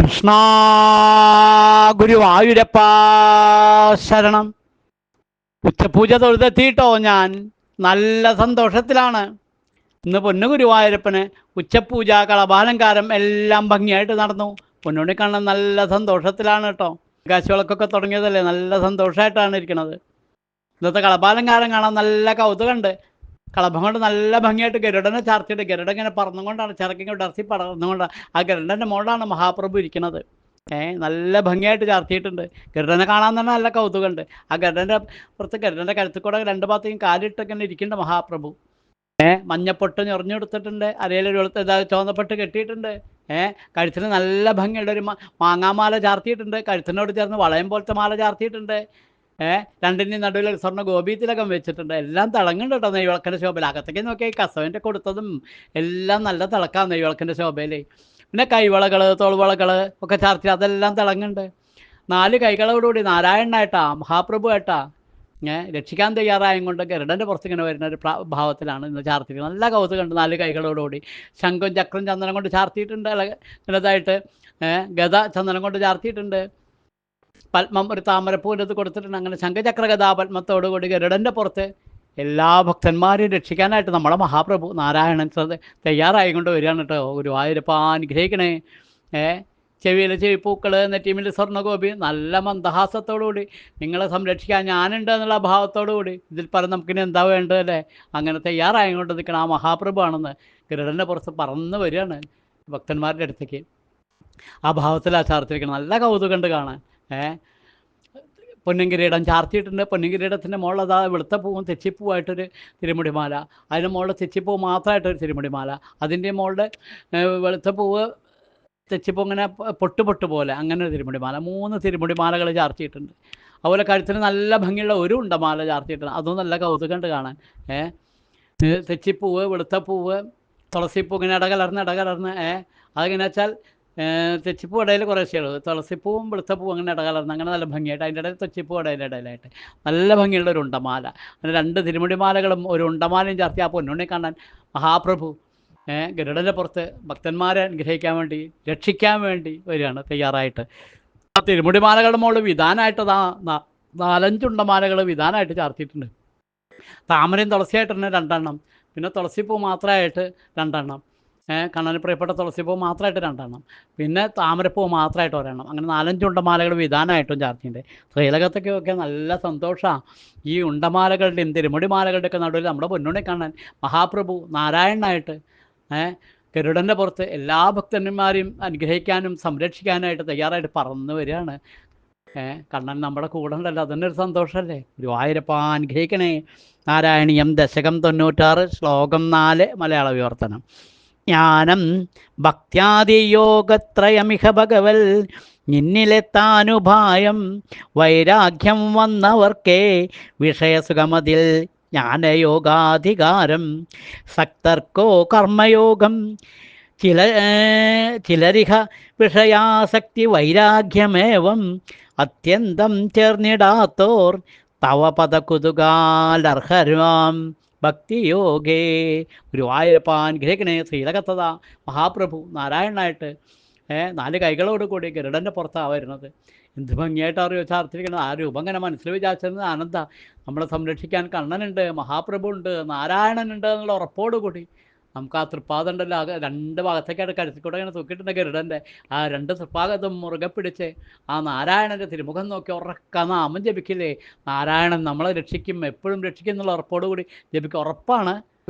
കൃഷ്ണ ഗുരുവായൂരപ്പ ശരണം. ഉച്ചപൂജ തൊഴുതെത്തിയിട്ടോ ഞാൻ? നല്ല സന്തോഷത്തിലാണ്. ഇന്ന് പൊന്നു ഗുരുവായൂരപ്പന് ഉച്ചപൂജ കളഭാലങ്കാരം എല്ലാം ഭംഗിയായിട്ട് നടന്നു. പൊന്നുണ്ണി കാണാൻ നല്ല സന്തോഷത്തിലാണ് കേട്ടോ. കാശുവിളക്കൊക്കെ തുടങ്ങിയതല്ലേ? നല്ല സന്തോഷമായിട്ടാണ് ഇരിക്കുന്നത് ഇന്നത്തെ കളഭാലങ്കാരം കാണാൻ നല്ല കൗതുകമുണ്ട്. കളഭം കൊണ്ട് നല്ല ഭംഗിയായിട്ട് ഗരുഡനെ ചാർത്തിയിട്ട് ഗരുഡൻ ഇങ്ങനെ പറന്നുകൊണ്ടാണ് ചിറക്കിങ്ങനെ ഡർത്തി പറന്നുകൊണ്ടാണ്. ആ ഗരുഡന്റെ മുകളിലാണ് മഹാപ്രഭു ഇരിക്കുന്നത്. ഏ നല്ല ഭംഗിയായിട്ട് ചാർത്തിയിട്ടുണ്ട്. ഗരുഡനെ കാണാൻ തന്നെ നല്ല കൗതുകമുണ്ട്. ആ ഗരുഡന്റെ പുറത്ത് ഗരുഡന്റെ കഴുത്തിൽ കൂടെ രണ്ട് ഭാഗത്തേക്കും കാലിട്ടൊക്കെ ഇരിക്കുന്നുണ്ട് മഹാപ്രഭു. ഏ മഞ്ഞപ്പൊട്ട് അരയിലൊരു വെളുത്ത ഇതാ ചുവന്നപ്പെട്ട് കെട്ടിയിട്ടുണ്ട്. ഏ കഴുത്തിന് നല്ല ഭംഗിയുള്ള ഒരു മാങ്ങാമാല ചാർത്തിയിട്ടുണ്ട്. കഴുത്തിനോട് ചേർന്ന് വളയം പോലത്തെ മാല ചാർത്തിയിട്ടുണ്ട്. ഏ? രണ്ടിന് നടുവിൽ സ്വർണ ഗോപീത്തിലകം വെച്ചിട്ടുണ്ട്. എല്ലാം തിളങ്ങുന്നുണ്ട് കേട്ടോ നെയ്വിളക്കിന്റെ ശോഭയിൽ. അകത്തേക്ക് നോക്കിയാൽ കസവിന്റെ കൊടുത്തതും എല്ലാം നല്ല തിളക്കാം നെയ്വിളക്കിന്റെ ശോഭയിൽ പിന്നെ കൈവളകൾ തോൾവളകൾ ഒക്കെ ചാർത്തി അതെല്ലാം തിളങ്ങുന്നുണ്ട്. നാല് കൈകളോടുകൂടി നാരായണനായിട്ടാ മഹാപ്രഭു ആയിട്ടാ ഏഹ് രക്ഷിക്കാൻ തയ്യാറായും കൊണ്ട് ഗരുഡന്റെ പുറത്ത് ഇങ്ങനെ വരുന്ന ഒരു ഭാവത്തിലാണ് ഇന്ന് ചാർത്തിയിരിക്കുന്നത്. നല്ല കൗതുകമുണ്ട് നാല് കൈകളോടുകൂടി ശംഖും ചക്രം ചന്ദനം കൊണ്ട് ചാർത്തിയിട്ടുണ്ട്. അല്ല- വലുതായിട്ട് ഏ? ഗത ചന്ദനം കൊണ്ട് ചാർത്തിയിട്ടുണ്ട്. പത്മം ഒരു താമരപ്പൂവിനത് കൊടുത്തിട്ടുണ്ട്. അങ്ങനെ ശംഖചക്ര ഗതാപത്മത്തോടുകൂടി ഗരുഡന്റെ പുറത്ത് എല്ലാ ഭക്തന്മാരെയും രക്ഷിക്കാനായിട്ട് നമ്മളെ മഹാപ്രഭു നാരായണൻ സദ തയ്യാറായിക്കൊണ്ട് വരികയാണ് കേട്ടോ. ഗുരുവായൂരപ്പ അനുഗ്രഹിക്കണേ. ഏ ചെവിയിലെ ചെവിപ്പൂക്കൾ നെറ്റീമിൽ സ്വർണഗോപി നല്ല മന്ദഹാസത്തോടുകൂടി നിങ്ങളെ സംരക്ഷിക്കാൻ ഞാനുണ്ട് എന്നുള്ള ഭാവത്തോടു കൂടി ഇതിൽ പറഞ്ഞ് നമുക്കിനി എന്താ വേണ്ടതല്ലേ അങ്ങനെ തയ്യാറായിക്കൊണ്ട് നിൽക്കണം ആ മഹാപ്രഭു ആണെന്ന് ഗരുഡന്റെ പുറത്ത് പറന്ന് വരികയാണ് ഭക്തന്മാരുടെ അടുത്തേക്ക്. ആ ഭാവത്തിൽ ആ ചാർത്തിരിക്കണം നല്ല കൗതുകം കൗതുകമുണ്ട് കാണാൻ. ഏ? പൊന്നും കിരീടം ചാർത്തിയിട്ടുണ്ട്. പൊന്നും കിരീടത്തിന്റെ മുകളിൽ അതാ വെളുത്ത പൂവും തെച്ചിപ്പൂവായിട്ടൊരു തിരുമുടിമാല. അതിന്റെ മുകളിൽ തെച്ചിപ്പൂ മാത്രമായിട്ടൊരു തിരുമുടിമാല. അതിന്റെ മുകളിൽ വെളുത്ത പൂവ് തെച്ചിപ്പൂ ഇങ്ങനെ പൊട്ട് പൊട്ട് പോലെ അങ്ങനെ ഒരു തിരുമുടിമാല. മൂന്ന് തിരുമുടിമാലകൾ ചാർത്തിയിട്ടുണ്ട്. അതുപോലെ കഴുത്തിന് നല്ല ഭംഗിയുള്ള ഒരു ഉണ്ടമാല ചാർത്തിയിട്ടുണ്ട്. അതും നല്ല കൗതുകമുണ്ട് കാണാൻ. ഏ? ഇത് തെച്ചിപ്പൂവ് വെളുത്ത പൂവ് തുളസിപ്പൂ ഇങ്ങനെ ഇടകലർന്ന് ഇടകലർന്ന് ഏ? അതെങ്ങനെ വെച്ചാൽ തെച്ചിപ്പൂ ഇടയിൽ കുറേ ഉള്ളൂ തുളസിപ്പൂവും വെളുത്തപ്പൂവും അങ്ങനെ ഇടകലർന്ന് അങ്ങനെ നല്ല ഭംഗിയായിട്ട് അതിന്റെ ഇടയിൽ തെച്ചിപ്പൂ ഇടയിൽ ഇടയിലായിട്ട് നല്ല ഭംഗിയുള്ള ഒരു ഉണ്ടമാല. അങ്ങനെ രണ്ട് തിരുമുടിമാലകളും ഒരു ഉണ്ടമാലയും ചേർത്തി ആ പൊന്നുണ്ണി കാണാൻ മഹാപ്രഭു ഗരുഡന്റെ പുറത്ത് ഭക്തന്മാരെ അനുഗ്രഹിക്കാൻ വേണ്ടി രക്ഷിക്കാൻ വേണ്ടി വരികയാണ് തയ്യാറായിട്ട്. ആ തിരുമുടിമാലകളുടെ മുകളിൽ വിധാനമായിട്ട് നാലഞ്ചുണ്ടമാലകൾ വിധാനമായിട്ട് ചാർത്തിയിട്ടുണ്ട്. താമരയും തുളസിയായിട്ട് തന്നെ രണ്ടെണ്ണം. പിന്നെ തുളസിപ്പൂ മാത്രമായിട്ട് രണ്ടെണ്ണം. കണ്ണന് പ്രിയപ്പെട്ട തുളസിപ്പൂ മാത്രമായിട്ട് രണ്ടെണ്ണം. പിന്നെ താമരപ്പൂ മാത്രമായിട്ട് ഒരെണ്ണം. അങ്ങനെ നാലഞ്ച് ഉണ്ടമാലകൾ വിധാനമായിട്ടും ചാർത്തിയുണ്ട് ശ്രീലകത്തൊക്കെ നല്ല സന്തോഷമാണ് ഈ ഉണ്ടമാലകളുടെയും തിരുമുടിമാലകളുടെയൊക്കെ നടുവിൽ നമ്മുടെ പൊന്നുണ്ണി കാണാൻ മഹാപ്രഭു നാരായണനായിട്ട് ഏഹ് ഗരുഡന്റെ പുറത്ത് എല്ലാ ഭക്തന്മാരെയും അനുഗ്രഹിക്കാനും സംരക്ഷിക്കാനായിട്ട് തയ്യാറായിട്ട് പറന്നു വരികയാണ്. കണ്ണൻ നമ്മുടെ കൂടെ ഉണ്ടല്ലോ. അതന്നെ ഒരു സന്തോഷമല്ലേ ഗുരുവായൂരപ്പ അനുഗ്രഹിക്കണേ. നാരായണീയം ദശകം തൊണ്ണൂറ്റാറ് ശ്ലോകം നാല് മലയാള വിവർത്തനം. ജ്ഞാനം ഭക്ത്യാദിയോഗത്രയമിഹ ഭഗവൽ. നിന്നിലെത്താനുപായം വൈരാഗ്യം വന്നവർക്കേ വിഷയസുഖമതിൽ ജ്ഞാനയോഗാധികാരം. സക്തർക്കോ കർമ്മയോഗം ചില ചിലരിഹ വിഷയാസക്തി വൈരാഗ്യമേവം. അത്യന്തം ചേർന്നിടാത്തോർ തവ പദകുതുകാലർഹരാം ഭക്തിയോഗേ ഗുരുവായൂരപ്പാൻ അനുഗ്രഹിക്കണേ ശ്രീലകത്തത. മഹാപ്രഭു നാരായണനായിട്ട് നാല് കൈകളോട് കൂടി ഗരുഡന്റെ പുറത്താണ് വരുന്നത്. എന്ത് ഭംഗിയായിട്ട് അറിയോ ചാർത്തിരിക്കുന്നത് ആ രൂപം ഇങ്ങനെ മനസ്സിൽ വിചാരിച്ചിരുന്നത് ആനന്ദ. നമ്മളെ സംരക്ഷിക്കാൻ കണ്ണനുണ്ട് മഹാപ്രഭു ഉണ്ട് നാരായണനുണ്ട് എന്നുള്ള ഉറപ്പോടുകൂടി നമുക്ക് ആ തൃപ്പാദം ഉണ്ടല്ലോ ആ രണ്ട് ഭാഗത്തേക്കാണ് കരുത്തിക്കൂടെ കൂടെ ഇങ്ങനെ തൂക്കിയിട്ടുണ്ട് ഗരുഡന്റെ. ആ രണ്ട് തൃപ്പാദത്തും മുറുകെ പിടിച്ച് ആ നാരായണന്റെ തിരുമുഖം നോക്കി ഉറക്ക നാമം ജപിക്കില്ലേ? നാരായണൻ നമ്മളെ രക്ഷിക്കും എപ്പോഴും രക്ഷിക്കും എന്നുള്ള ഉറപ്പോടുകൂടി ജപിക്കുക ഉറപ്പാണ്.